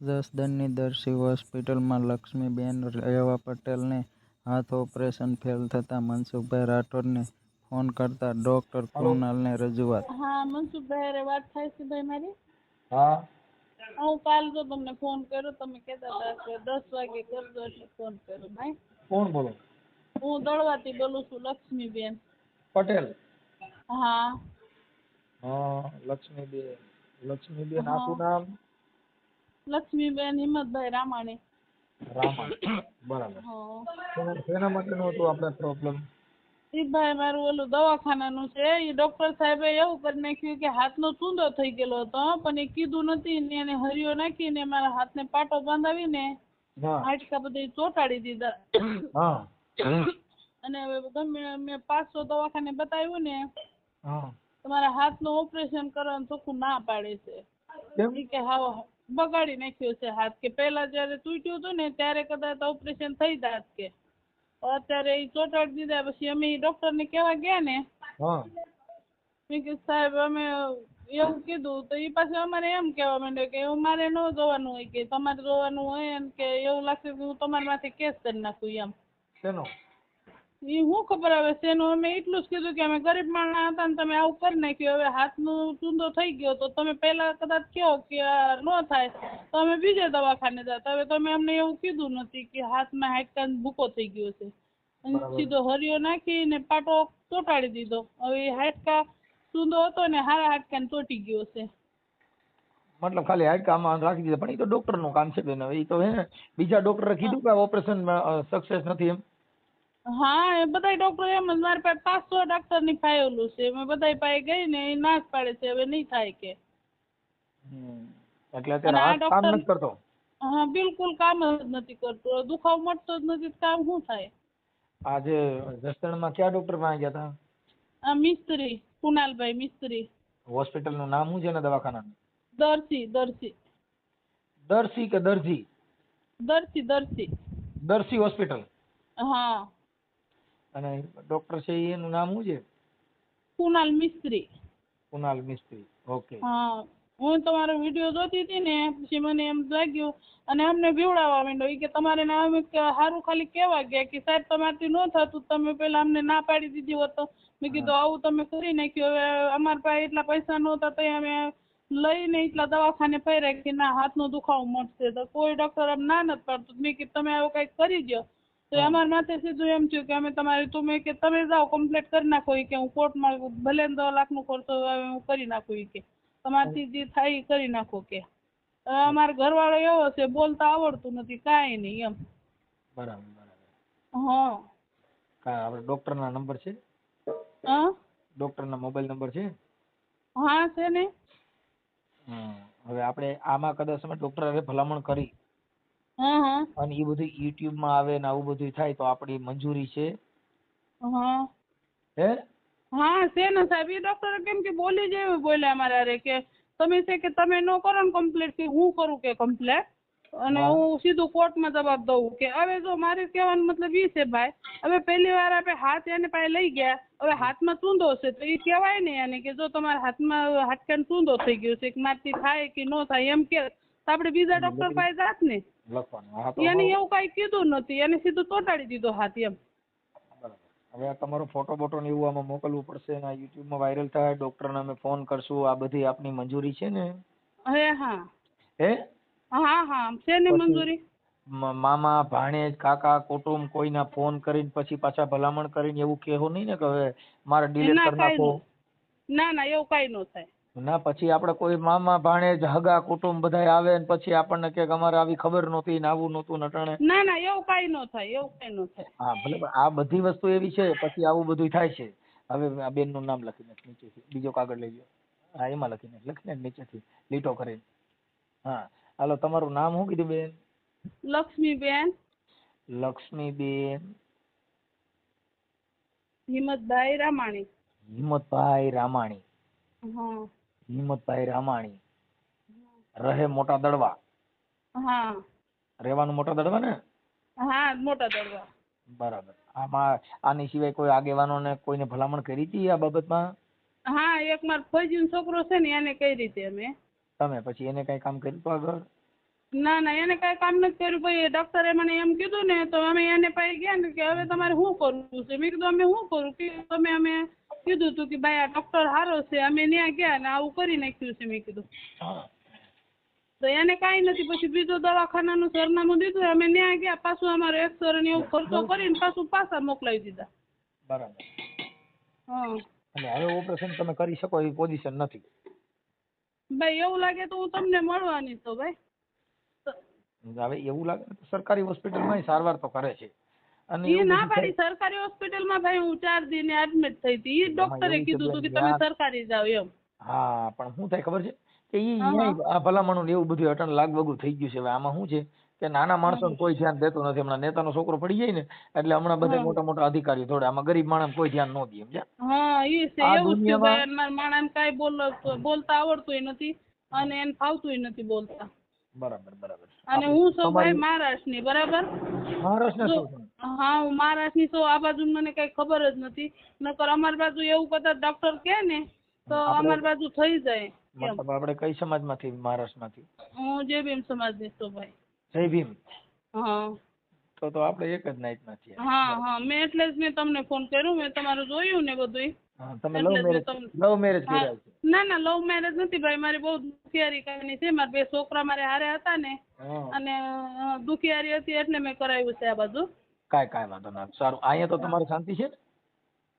જસદણની દર્શી હોસ્પિટલમાં લક્ષ્મીબેન રેવા પટેલને હાથ ઓપરેશન ફેલ થતાં મનસુખભાઈ રાઠોડને ફોન કરતા ડોક્ટર કૃણાલને રજૂઆત. હા મનસુખભાઈ અરે વાત થાય છે ભાઈ મારી? હા. હું કાલ તો તમને ફોન કર્યો તમે કહેતા હતા કે દસ વાગે કરજો એટલે ફોન કર્યો ભાઈ. કોણ બોલો? હું દળવાથી બોલું છું લક્ષ્મીબેન. પટેલ. હા. હા લક્ષ્મીબેન. લક્ષ્મીબેન આપનું નામ? લક્ષ્મીબેન હિંમતભાઈ રામાણી. રામા બરાબર. શેના- શેના માટેનું હતું આપણે પ્રોબ્લેમ ઈ ભાઈ મારું ઓલું દવાખાનાનું છે. એ ડોક્ટર સાહેબે એવું કરી નાખ્યું કે હાથનો ચૂંદો થઈ ગયેલો હતો પણ એ કીધું નથી ને એને હરિયો નાખીને મારા હાથને પાટો બાંધાવીને હા. હાડકા બધા ચોંટાડી દીધા. અને હવે ગમે મેં પાંચસો દવાખાને બતાવ્યું ને તમારા તમારા હાથનું ઓપરેશન કરવાનું ચોખ્ખું ના પાડે છે. કે હાવ બગાડી નાખ્યો છે હાથ કે પહેલા જ્યારે તૂટ્યું હતું ને ત્યારે કદાચ ઓપરેશન થઈ જાત કે. અત્યારે એ ચોટાડી દીધા પછી અમે ઈ ડોક્ટરને કેવા ગયા ને. મેં કે સાહેબ અમે એવું કીધું તો એ પાછું અમારે એમ કહેવા માંડ્યો કે એવું મારે ન જોવાનું હોય કે તમારે જોવાનું હોય એમ કે એવું લાગશે કે હું તમારી માથે કેસ કરી નાખું એમ. શેનો? એ શું ખબર હવે શેનું? અમે એટલું જ કીધું કે અમે ગરીબ માણસ હતા ને તમે આવું કરી નાખ્યું. હવે હાથનું ચૂંદો થઈ ગયો તો તમે પહેલા કદાચ કહો કે આ ન થાય તો અમે બીજે દવાખાને જતા. હવે તમે અમને એવું કીધું નથી કે હાથમાં હાડકાં ભૂકો થઈ ગયો છે. સીધો હરિયો નાખીને પાટો ચોંટાડી દીધો. હવે એ હાડકા ચૂંદો હતો ને હારા હાડકાને ચોંટી ગયો છે. મતલબ ખાલી હાડકામાં રાખી દીધા પણ એ તો ડોક્ટરનું કામ છે બેન. હવે એ તો હે બીજા ડોક્ટરે કીધું કે ઓપરેશન સક્સેસ નથી એમ. હા એ બધા ડોક્ટર એમ જ મારી પાસે પાંચસો ડોક્ટરની ફાયેલું છે. મેં બધા પાસે ગઈ ને એ ના જ પાડે છે હવે નહીં થાય કે. એટલે અત્યારે હાથ કામ નથી કરતો? હા બિલકુલ કામ જ નથી કરતો. દુખાવો મટતો જ નથી કામ શું થાય? આજે જસદણમાં કયા ડોક્ટર પાસે ગયા હતા આ મિસ્ત્રી કુનાલભાઈ મિસ્ત્રી. હોસ્પિટલનું નામ શું છે ને દવાખાનાનું? દરસી દરસી. દર્શી કે દરજી? દરસી દરસી. દર્શી હોસ્પિટલ. હા. અને ડોક્ટર છે ઈ એનું નામ શું છે? કુનાલ મિસ્ત્રી. કુનાલ મિસ્ત્રી. ઓકે હા હું તમારો વીડિયો જોતી હતી ને પછી મને એમ લાગ્યું અને અમને બીવડાવવા માંડ્યો. ઈ કે તમારે ના અમે હારું ખાલી કેવા ગયા કે સાહેબ તમારથી ન થતું તમે પેલા અમને ના પાડી દીધી હોત તો. મેં કીધું આવું તમે કરી નાખ્યું. હવે અમારા પાસે એટલા પૈસા નહોતા તો અમે લઈને એટલા દવાખાને ફર્યા કે ના હાથનો દુખાવો મટશે. તો કોઈ ડોક્ટર આમ ના નથી પાડતું. મેં કીધું તમે આવું કંઈક કરી દો તો અમારા માથે સીધું એમ થયું કે અમે તમારી તમે કે તમે જાઓ કમ્પ્લેટ કરી નાખો એ કે હું કોર્ટમાં ભલે દસ લાખનો ખર્ચો આવે હું કરી નાખું એ કે. તમારાથી જે થાય એ કરી નાખો કે. અમારો ઘરવાળો એવો છે બોલતા આવડતું નથી કાંઈ નહીં એમ. બરાબર બરાબર. હા. કા આપણે ડોક્ટર ના નંબર છે? હા? ડોક્ટર ના મોબાઈલ નંબર છે? હા છે ને. હમ. હવે આપણે આમાં કદાચ અમે ડોક્ટર ભલામણ કરી. અને એ બધું યુટ્યુબમાં આવે ને આવું બધું થાય તો આપડી મંજૂરી છે. હે? હા છે ને સાહેબ. એ ડોક્ટર કેમ કે બોલી જ એવી બોલ્યા અમારા હારે કે તમે છે કે તમે નો કરો ને કમ્પ્લેટ કે હું કરું કે કમ્પ્લેટ અને હું. સીધું કોર્ટમાં જવાબ દઉં કે હવે જો મારે કહેવાનો મતલબ એ છે ભાઈ હવે પહેલી વાર આપણે હાથ એને પાસે લઈ ગયા હવે હાથમાં ચૂંદો છે તો એ કહેવાય ને એને કે જો તમારા હાથમાં હાડકાનો ચૂંદો થઈ ગયો છે કે મારથી થાય કે ન થાય એમ કે તો આપણે બીજા ડોક્ટર પાસે જાત ને. એને એવું કઈ કીધું નથી. એને સીધું ચોંટાડી દીધો હાથ એમ. હવે આ તમારો ફોટો બોટો ને એવું આમાં મોકલવું પડશે ને આ યુટ્યુબમાં વાયરલ થાય ડોક્ટર ને અમે ફોન કરશું. આ બધી આપની મંજૂરી છે ને? હે હા. હે? હા હા છે ને મંજૂરી. મામા ભાણેજ કાકા કુટુંબ કોઈના ફોન કરીને પછી પાછા ભલામણ કરીને એવું કહેવું નહીં ને કે હવે મારે ડિલીટ કરી નાખો. ના ના એવું કઈ ન થાય. ના પછી આપણે કોઈ મામા ભાણેજ હગા કુટુંબ બધાય આવે ને પછી આપણને કે અમારે આવી ખબર નહોતી ને આવું નહોતું ને અટાણે. ના ના એવું કાંઈ ન થાય એવું કાંઈ ન થાય. હા ભલે આ બધી વસ્તુ એવી છે પછી આવું બધું થાય છે. હવે આ બેનનું નામ લખી નાખ નીચેથી. બીજો કાગળ લઈ લો હા એમાં લખીને લખીને નીચેથી. લીટો કરીને. હા હાલો તમારું નામ શું કીધું બેન? લક્ષ્મીબેન. લક્ષ્મીબેન. હિંમતભાઈ રામાણી. હિંમતભાઈ રામાણી. હા. હિંમતભાઈ રામાણી. રહે મોટા દડવા. હા. રહેવાનું મોટા દડવા ને? હા મોટા દડવા. બરાબર. આમાં આની સિવાય કોઈ આગેવાનોને કોઈને ભલામણ કરી હતી આ બાબતમાં? હા એક માર ફોઈજીનો છોકરો છે ને એને કઈ રીતે અમે? તમે પછી એને કઈ કામ કર્યું આગળ? ના ના એને કાંઈ કામ નથી કર્યું ભાઈ ડોક્ટરે મને એમ કીધું ને તો અમે એને પાસે ગયા ને કે હવે તમારે શું કરવું છે? મેં કીધું અમે શું કરું? કે તમે અમે કીધું હતું કે ભાઈ આ ડોક્ટર સારો છે અમે ત્યાં ગયા ને આવું કરી નાખ્યું છે મેં કીધું. તો એને કાંઈ નથી પછી બીજું દવાખાનાનું સરનામું દીધું અમે ત્યાં ગયા પાછું અમારો એક્સરે ને એવું ખર્ચો કરીને પાછું પાછા મોકલાવી દીધા. બરાબર. હા. અને હવે ઓપરેશન તમે કરી શકો એવી પોઝિશન નથી. ભાઈ એવું લાગે તો હું તમને મળવાની તો ભાઈ હવે એવું લાગે તો સરકારી હોસ્પિટલમાં સારવાર તો કરે છે. અને એ ના પાડી. સરકારી હોસ્પિટલમાં ભાઈ હું ચાર દિન એડમિટ થઈ હતી. એ ડોક્ટરે કીધું હતું કે તમે સરકારી જાઓ એમ. હા પણ શું થાય ખબર છે? કે એ આ ભલામણું ને એવું બધું અટણ લાગવગું થઈ ગયું છે. હવે આમાં શું છે? કે નાના માણસો કોઈ ધ્યાન દેતું નથી. હમણાં નેતાનો છોકરો પડી જાય ને એટલે હમણાં બધા મોટા મોટા અધિકારીઓ થોડા. આમાં ગરીબ માણસ કોઈ ધ્યાન ન દે સમજ્યા બોલતા આવડતુંય નથી અને એને ફાવતુંય નથી બોલતા. બરાબર બરાબર. અને હું સૌ ભાઈ મહારાષ્ટ્રની બરાબર? છે? હા હું મહારાષ્ટ્રની છું આ બાજુ મને કઈ ખબર જ નથી. નકર અમારી બાજુ એવું કદાચ ડોક્ટર કહે ને તો અમારી બાજુ થઈ જાય મતલબ આપણે કઈ સમાજમાંથી? મહારાષ્ટ્રમાંથી. હું જે ભીમ સમાજની છું ભાઈ. જય ભીમ. હા. તો તો આપણે એક જ નાઈટના છીએ હા હા મેં એટલે જ મેં તમને ફોન કર્યો મેં તમારું જોયું ને બધુંય. તમે લવ મેરેજ લવ મેરેજ કર્યા છે. ના ના લવ મેરેજ નથી ભાઈ મારી બહુ દુખિયારી કહાની છે. મારા બે છોકરા મારે હારે હતા ને અને દુખિયારી હતી એટલે મેં કરાવ્યું છે આ બધું કાંઈ કાંઈ વાંધો ના સારું અહીંયા તો તમારે શાંતિ છે ને?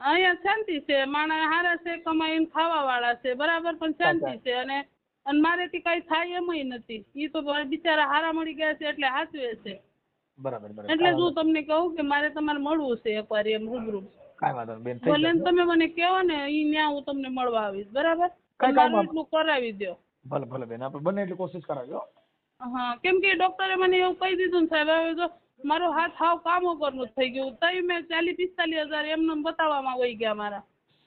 અહીંયા શાંતિ છે માણસ હારા છે કમાઈને ખાવા વાળા છે બરાબર પણ શાંતિ છે. અને અને મારેથી કઈ થાય એમય નથી. ઈ તો બિચારા હારા મળી ગયા છે એટલે હાચવે છે. બરાબર બરાબર. એટલે હું તમને કહું કે મારે તમારે મળવું છે એકવાર એમ રૂબરૂ. કાંઈ વાંધો બેન ભલે તમે મને કહો ને ઈ ન્યા હું તમને મળવા આવીશ બરાબર? કાંઈ કામ એટલું કરાવી દો ભલે ભલે બેન આપણે બને એટલી કોશિશ કરાવી હો કેમ કે ડોક્ટરે મને એવું કહી દીધું ને સાહેબ હવે જો મારો હાથ હાવ કામ વગરનું જ થઈ ગયું. તઈ મેં ચાલીસ પિસ્તાલીસ હજાર એમને એમ બતાવવામાં વહી ગયા મારા.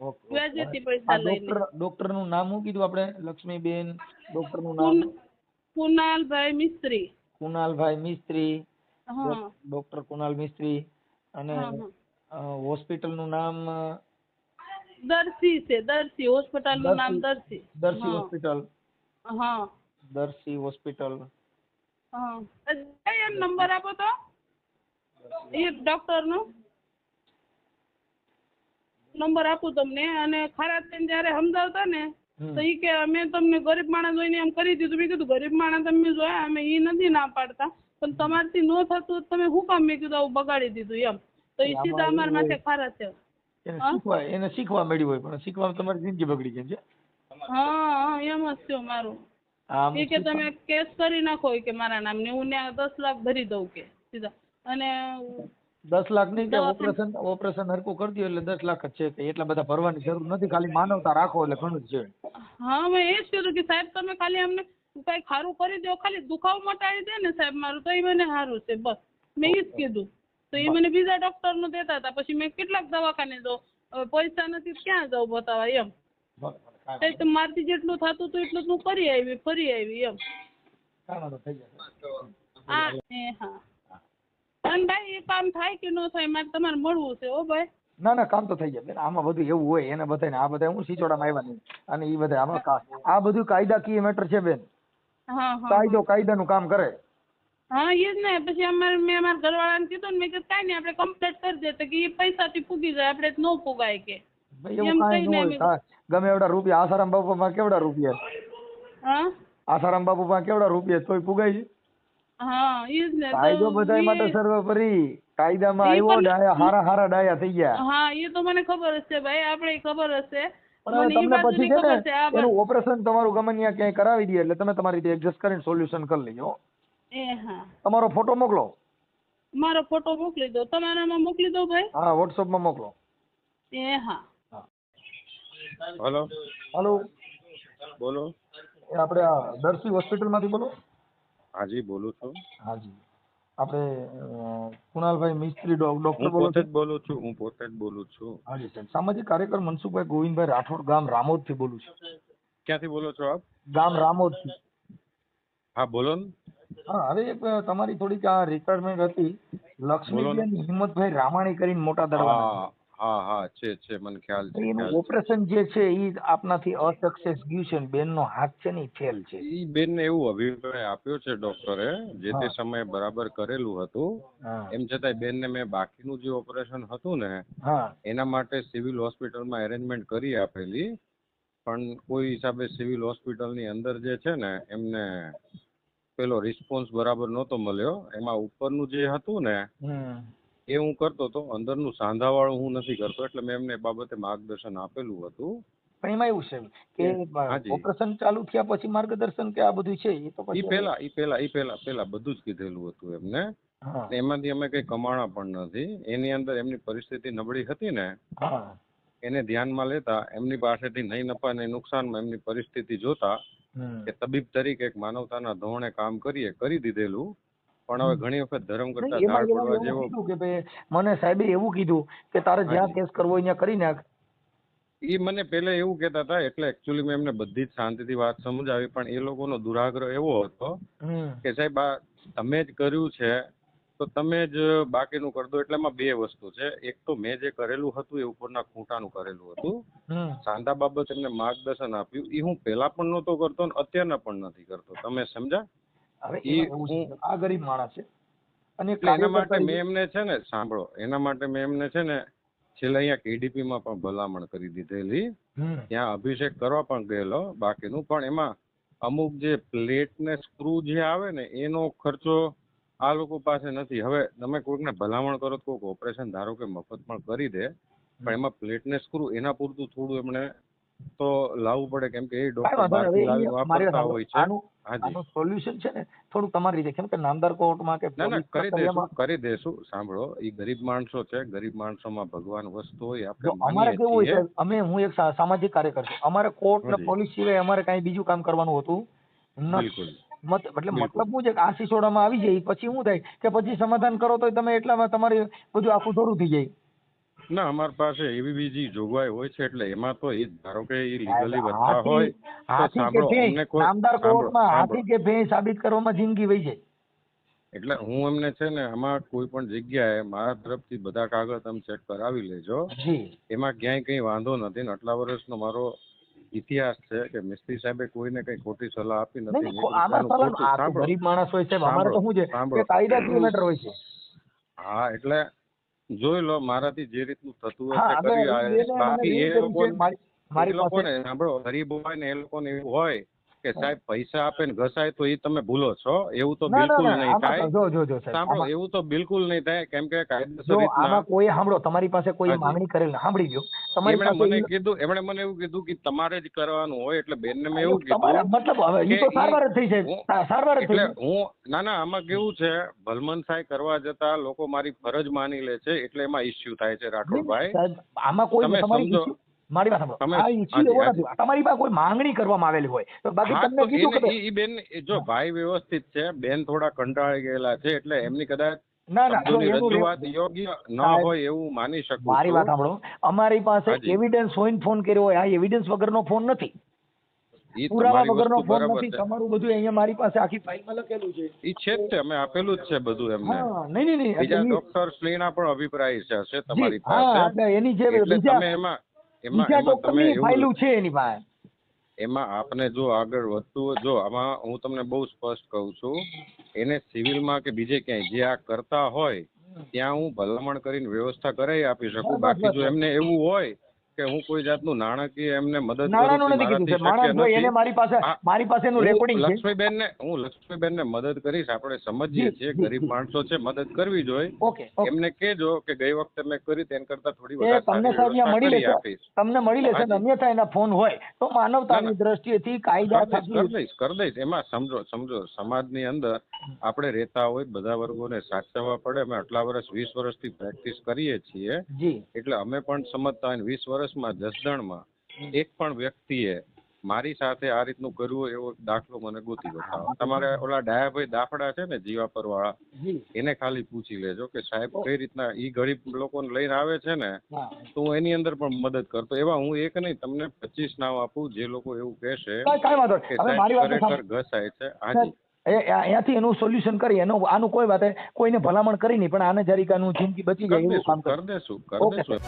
ઓકે. વ્યાજેથી પૈસા લઈને. ડોક્ટર નામ શું કીધું આપણે? લક્ષ્મીબેન ડોક્ટરનું નામ? કુનાલભાઈ મિસ્ત્રી. કુનાલભાઈ મિસ્ત્રી. હા. ડોક્ટર કુનાલ મિસ્ત્રી. અને હોસ્પિટલનું નામ દર્શી છે દર્શી હોસ્પિટલનું નામ દર્શી દર્શી હોસ્પિટલ. હા. દર્શી હોસ્પિટલ. હા. એ નંબર આપો તો. એ ડોક્ટરનો. નંબર આપું તમને. અને ખરા થઈને જ્યારે સમજાવતા ને તો ઈ કે અમે તમને ગરીબ માણસ જોઈને એમ કરી દીધું. મેં કીધું ગરીબ માણસ તમે જોયા અમે ઈ નથી ના પાડતા. પણ તમારથી ન થતું તમે શું કામ મેં કીધું આવું બગાડી દીધું એમ. તો ઈ સીધા અમારા માટે ખરા છે. એને હા? શીખવા મળ્યું હોય પણ શીખવામાં તમારી જિંદગી બગડી ગઈ છે. હા હા એમ જ થયું મારું. એ કે તમે કેસ કરી નાખો કે મારા નામને. હું ત્યાં દસ લાખ ભરી દઉં કે સીધા. અને દસ લાખ નહીં કે ઓપરેશન ઓપરેશન હરકું કરી દો એટલે દસ લાખ જ છે કે એટલા બધા ભરવાની જરૂર નથી. ખાલી માનવતા રાખો એટલે ઘણું જ છે. હા મેં એ જ કીધું કે સાહેબ તમે ખાલી અમને કઈ ખારું કરી દો ખાલી દુખાવો મટાડી દે ને સાહેબ મારું તો એ મને સારું છે બસ. મેં એ જ કીધું. તો એ મને બીજા ડોક્ટરનું દેતા હતા. પછી મેં કેટલાક દવાખાને દો પૈસા નથી ક્યાં જવું બતાવવા એમ. કાંઈ તો મારથી જેટલું થતું હતું એટલું જ હું કરી આવી ફરી આવી એમ. હા હા. અને ભાઈ એ કામ થાય કે ન થાય મારે તમારે મળવું છે હો ભાઈ. ના ના કામ તો થઈ જાય. બેન આમાં બધું એવું હોય એને બધાને આ બધા હું સિચોડામાં આવ્યા નહીં. અને એ બધા આમાં આ બધું કાયદાકીય મેટર છે બેન. હા હા કાયદો કાયદાનું કામ કરે. હા એ જ ને. પછી અમારે મેં અમારા ઘરવાળાને કીધું ને મેં કીધું કાંઈ નહીં આપણે કમ્પ્લેટ કરી દે. તો કે એ પૈસાથી પૂગી જાય આપણે ન પૂગાય કે. એવું કાંઈ ન હોય. અમે- ગમે એવડા રૂપિયા આસારામ બાપુમાં કેવડા રૂપિયા? હા? આસારામ બાપુમાં કેવડા રૂપિયા? તોય પુગાય છે? હા એ જ ને તો કાયદો બધાય માટે સર્વોપરી. કાયદામાં આવ્યો ડાયા હારા હારા ડાયા થઈ ગયા. હા એ તો મને ખબર હશે ભાઈ આપણે ખબર છે પણ તમને પછી છે ખબર છે ને એનું ઓપરેશન તમારું ગમે ત્યાં ક્યાંય કરાવી દે એટલે તમે તમારી રીતે એડજસ્ટ કરીને સોલ્યુશન કરી લેજો. એ હા. તમારો ફોટો મોકલો. મારો ફોટો મોકલી દો. તમારામાં મોકલી દો ભાઈ. હા વોટ્સઅપમાં મોકલો. એ હા. હલો હાલો બોલો. આપણે આ દર્શી હોસ્પિટલમાંથી બોલો? હાજી બોલું છું. હાજી. આપણે કુણાલભાઈ મિસ્ત્રી ડોક્ટર બોલો પોતે જ બોલું છું હું પોતે જ બોલું છું. હાજી સાહેબ. સામાજિક કાર્યકર મનસુખભાઈ ગોવિંદભાઈ રાઠોડ ગામ રામોદથી બોલું છું. ક્યાંથી બોલો છો આપ? ગામ રામોદથી. હા બોલો ને. હા હવે એક તમારી થોડીક આ રિક્વાયરમેન્ટ હતી. લક્ષ્મીબેન હિંમતભાઈ રામાણી કરીને મોટા દરવાજા હા હા છે છે મને ખ્યાલ છે એનું ઓપરેશન જે છે એ આપનાથી અસક્સેસ ગયું છે ને બેનનો હાથ છે ને એ ફેલ છે. ઈ બેનને એવું અભિપ્રાય આપ્યો છે ડોક્ટરે જે તે સમયે બરાબર કરેલું હતું. એમ છતાંય બેનને મેં બાકીનું જે ઓપરેશન હતું ને એના માટે સિવિલ હોસ્પિટલમાં એરેન્જમેન્ટ કરી આપેલી. પણ કોઈ હિસાબે સિવિલ હોસ્પિટલની અંદર જે છે ને એમને પેલો રિસ્પોન્સ બરાબર નહોતો મળ્યો. એમાં ઉપરનું જે હતું ને એ હું કરતો હતો. અંદરનું સાંધાવાળું હું નથી કરતો એટલે મેં એમને બાબતે માર્ગદર્શન આપેલું હતું. પણ એમાં એવું છે કે ઓપરેશન ચાલુ થયા પછી માર્ગદર્શન કે આ બધું છે એ તો ઈ પછી પેલા ઈ પેલા ઈ પેલા પેલા બધું જ કીધેલું હતું એમને. એમાંથી અમે કઈ કમાણા પણ નથી. એની અંદર એમની પરિસ્થિતિ નબળી હતી ને એને ધ્યાનમાં લેતા એમની પાસેથી નહીં નફા નહીં નુકસાનમાં એમની પરિસ્થિતિ જોતા કે તબીબ તરીકે એક માનવતાના ધોરણે કામ કરીએ કરી દીધેલું. પણ હવે ઘણી વખત ધર્મ કરતા ધાડ પડવા જેવો કે ભાઈ મને સાહેબે એવું કીધું કે તારે જ્યાં કેસ કરવો ત્યાં કરી નાખ. એ મને પહેલા એવું કહેતા હતા એટલે એકચ્યુઅલી મેં એમને બધી જ શાંતિથી વાત સમજાવી પણ એ લોકોનો દુરાગ્રહ એવો હતો કે સાહેબ આ તમે જ કર્યું છે તો તમે જ બાકીનું કરી દો. એટલે એમાં બે વસ્તુ છે. એક તો મેં જે કરેલું હતું એ ઉપરના ખૂંટાનું કરેલું હતું. સાંધા બાબત એમને માર્ગદર્શન આપ્યું. એ હું પહેલા પણ નહોતો કરતો ને અત્યારના પણ નથી કરતો. તમે સમજ્યા? હવે આ ગરીબ માણસ છે. અને એના માટે મેં એમને છે ને સાંભળો એના માટે મેં એમને છે ને છેલ્લે અહીંયા કેડીપી માં પણ ભલામણ કરી દીધેલી. ત્યાં અભિષેક કરવા પણ ગયેલો બાકીનું પણ એમાં અમુક જે પ્લેટ ને સ્ક્રૂ જે આવે ને એનો ખર્ચો આ લોકો પાસે નથી. હવે તમે કોઈકને ભલામણ કરો તો કોઈક ઓપરેશન ધારો કે મફત પણ કરી દે પણ એમાં પ્લેટ ને સ્ક્રૂ એના પૂરતું થોડું એમણે તો લાવવું પડે કેમ કે એ ડોક્ટર. હોય છે. આનું સોલ્યુશન છે ને થોડું તમારી રીતે. કેમ કે નામદાર કોર્ટમાં કે ના ના કરી દેશું કરી દેશું. સાંભળો એ ગરીબ માણસો છે. ગરીબ માણસોમાં ભગવાન વસ્તુ હોય આપણે અમારે કેવું હોય છે અમે હું એક સામાજિક કાર્યકર છું. અમારે કોર્ટ ને પોલીસ સિવાય અમારે કાંઈ બીજું કામ કરવાનું હોતું બિલકુલ. એટલે મતલબ હું છે કે આ સિસોડામાં આવી જાય. પછી શું થાય કે પછી સમાધાન કરો તો તમે એટલામાં તમારી બધું આખું થોડું થઈ જાય. ના અમારી પાસે એવી બીજી જોગવાઈ હોય છે એટલે એમાં તો એ ધારો કે એ લીગલી વધતા હોય તો સાંભળો અમને કોઈ નામદાર કોર્ટમાં હાથી કે ભેંસ સાબિત કરવામાં જિંદગી વહી જાય. એટલે હું એમને છે ને આમાં કોઈ પણ જગ્યાએ મારા તરફથી બધા કાગળ તમે ચેક કરાવી લેજો. એમાં ક્યાંય કંઈ વાંધો નથી ને આટલા વર્ષનો મારો ઇતિહાસ છે કે મિસ્ત્રી સાહેબે કોઈને કઈ ખોટી સલાહ આપી નથી ગરીબ માણસ હોય છે અમારે તો શું છે? કે કાયદાકીય મેટર હોય છે. હા એટલે જોઈ લો મારાથી જે રીતનું થતું હોય હા કરી બાકી એ લોકો મારી પાસે સાંભળો ગરીબ હોય ને એ લોકોને એવું હોય કે સાહેબ પૈસા આપે ને ઘસાય તો એ તમે ભૂલો છો. એવું તો બિલકુલ નહીં થાય. જો જો જો સાંભળો એવું તો બિલકુલ નહીં થાય. કેમ કે કાયદેસર આમાં કોઈ સાંભળો તમારી પાસે કોઈ માંગણી કરેલ સાંભળી ગયો તમારી પાસે મને કીધું એમણે મને એવું કીધું કે તમારે જ કરવાનું હોય એટલે બેન ને મેં એવું કીધું. મતલબ હવે એ તો સારવાર જ થઈ છે. સારવાર જ એટલે હું ના ના આમાં કેવું છે ભલમન સાહેબ કરવા જતા લોકો મારી ફરજ માની લે છે એટલે એમાં ઇસ્યુ થાય છે રાઠોડભાઈ. આમાં કોઈ તમે સમજો. મારી વાત સાંભળો. આ હાજી, એવો નથી તમારી પાસે કોઈ માંગણી કરવામાં આવેલી હોય તો બાકી તમને કીધું કે ઈ બેન જો ભાઈ વ્યવસ્થિત છે બેન થોડા કંટાળી ગયેલા છે એટલે એમની કદાચ ના ના રજૂઆત યોગ્ય ન હોય એવું માની શકું મારી વાત સાંભળો. અમારી પાસે એવિડન્સ હોય ફોન કર્યો હોય આ એવિડન્સ વગરનો ફોન નથી. પુરાવા વગરનો ફોન નથી. તમારું બધું અહીંયા મારી પાસે આખી ફાઇલમાં લખેલું છે. ઈ છે જ તે અમે આપેલું જ છે બધું એમને. હા નહીં નહીં નહીં બીજા ડોક્ટર શ્રીના પણ અભિપ્રાય છે તમારી હા પાસે. એટલે એની જે બીજા તમે એમાં બીજા ડોક્ટરની ફાઇલું છે એની પાસે? એમાં આપને જો આગળ વધતું જો આમાં હું તમને બહુ સ્પષ્ટ કહું છું એને સિવિલમાં કે બીજે ક્યાંય જે આ કરતા હોય ત્યાં હું ભલામણ કરીને વ્યવસ્થા કરાવી આપી શકું. બાકી જો એમને એવું હોય કે હું કોઈ જાતનું નાણાકીય એમને મદદ કરું નથી કીધું છે માણસભાઈ એને મારી પાસે મારી પાસે એનું રેકોર્ડિંગ છે. લક્ષ્મીબેનને હું લક્ષ્મીબેનને મદદ કરીશ આપણે સમજીએ છીએ ગરીબ માણસો છે મદદ કરવી જોઈએ. એમને કહેજો કે ગઈ વખતે મેં કરી તેન કરતા થોડી વધારે તમને સાહેબ મળી લેશે. તમને મળી લેશે ને અન્યથા એના ફોન હોય તો માનવતાની ના, ના. દ્રષ્ટિએથી કાયદા કરી દઈશ કર દઈશ એમાં સમજો સમજો. સમાજની અંદર આપણે રહેતા હોય બધા વર્ગોને સાચવવા પડે. અમે આટલા વર્ષ વીસ વર્ષથી પ્રેક્ટિસ કરીએ છીએ. એટલે અમે પણ સમજતા હોય વીસ વર્ષમાં જસદણમાં એક પણ વ્યક્તિએ મારી સાથે આ રીતનું કરવું એવો દાખલો મને ગોતી બતાવો. તમારે ઓલા ડાયાભાઈ દાફડા છે ને જીવાપર વાળા એને ખાલી પૂછી લેજો કે સાહેબ કઈ રીતના ઈ ગરીબ લોકોને લઈને આવે છે ને તો હું એની અંદર પણ મદદ કરતો. એવા હું એક નહીં તમને પચીસ નામ આપું જે લોકો એવું કહેશે કે ખરેખર ઘસાય છે. હાજી. અહીંયાથી એનું સોલ્યુશન કરી એનો આનું કોઈ વાત કોઈને ભલામણ કરી નહીં પણ આને જરીકાનું જિંદગી બચી જાય એવું કામ કરી. દેશું કરી દેશું